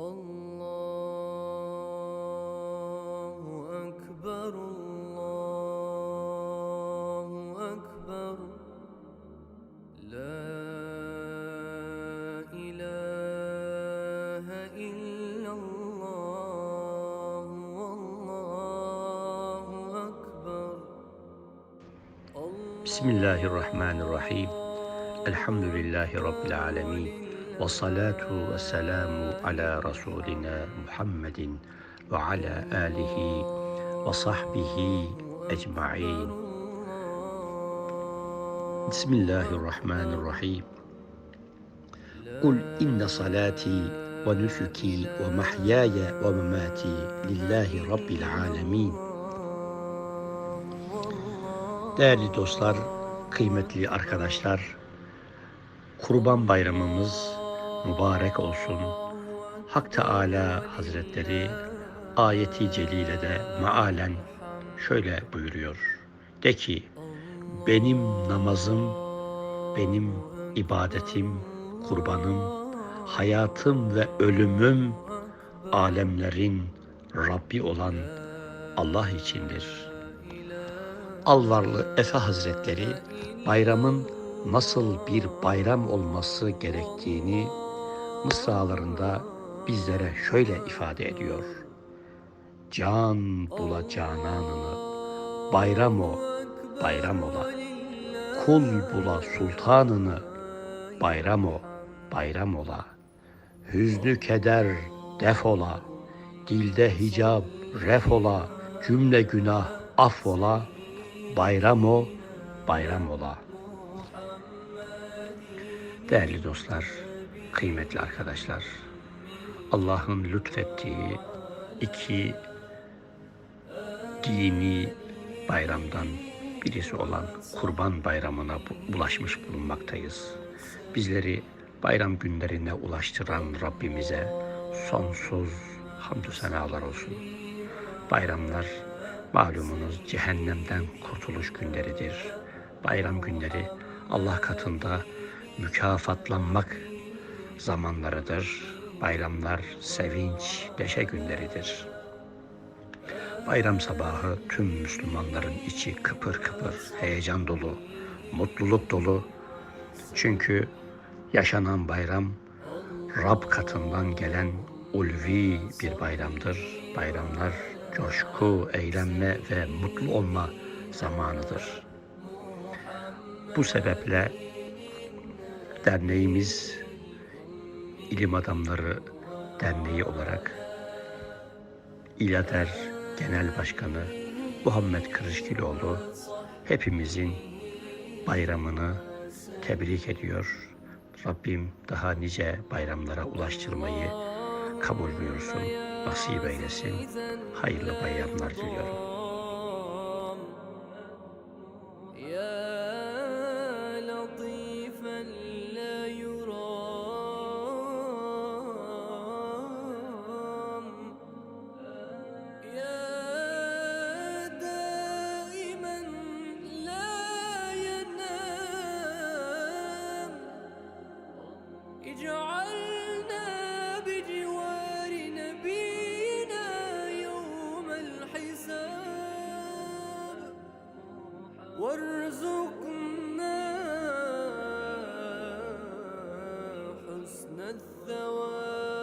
الله أكبر الله أكبر. لا إله إلا الله والله أكبر. بسم الله الرحمن الرحيم. الحمد لله رب العالمين. ve salatu ve selamu ala Resulina Muhammedin ve ala alihi ve sahbihi ecma'in. Bismillahirrahmanirrahim. Kul inne salati ve nusuki ve mahyaya ve memati lillahi rabbil alemin. Değerli dostlar, kıymetli arkadaşlar, Kurban Bayramımız mübarek olsun. Hak Teala Hazretleri ayeti celilede mealen şöyle buyuruyor. De ki, benim namazım, benim ibadetim, kurbanım, hayatım ve ölümüm alemlerin Rabbi olan Allah içindir.'' Alvarlı Efe Hazretleri bayramın nasıl bir bayram olması gerektiğini mısralarında bizlere şöyle ifade ediyor. Can bula cananını, bayram o, bayram ola. Kul bula sultanını, bayram o, bayram ola. Hüznü keder defola, dilde hicab ref ola, cümle günah affola, bayram o, bayram ola. Değerli dostlar, kıymetli arkadaşlar, Allah'ın lütfettiği iki dini bayramdan birisi olan Kurban Bayramı'na bu- ulaşmış bulunmaktayız. Bizleri bayram günlerine ulaştıran Rabbimize sonsuz hamdü senalar olsun. Bayramlar malumunuz cehennemden kurtuluş günleridir. Bayram günleri Allah katında mükafatlanmak zamanlarıdır. Bayramlar sevinç, neşe günleridir. Bayram sabahı tüm Müslümanların içi kıpır kıpır, heyecan dolu, mutluluk dolu. Çünkü yaşanan bayram Rab katından gelen ulvi bir bayramdır. Bayramlar coşku, eğlenme ve mutlu olma zamanıdır. Bu sebeple derneğimiz İlim Adamları Derneği olarak İLADER Genel Başkanı Muhammed Kırışkiloğlu hepimizin bayramını tebrik ediyor. Rabbim daha nice bayramlara ulaştırmayı kabul buyursun, nasip eylesin. Hayırlı bayramlar diliyorum. اجعلنا بجوار نبينا يوم الحساب. وارزقنا حسن الثواب.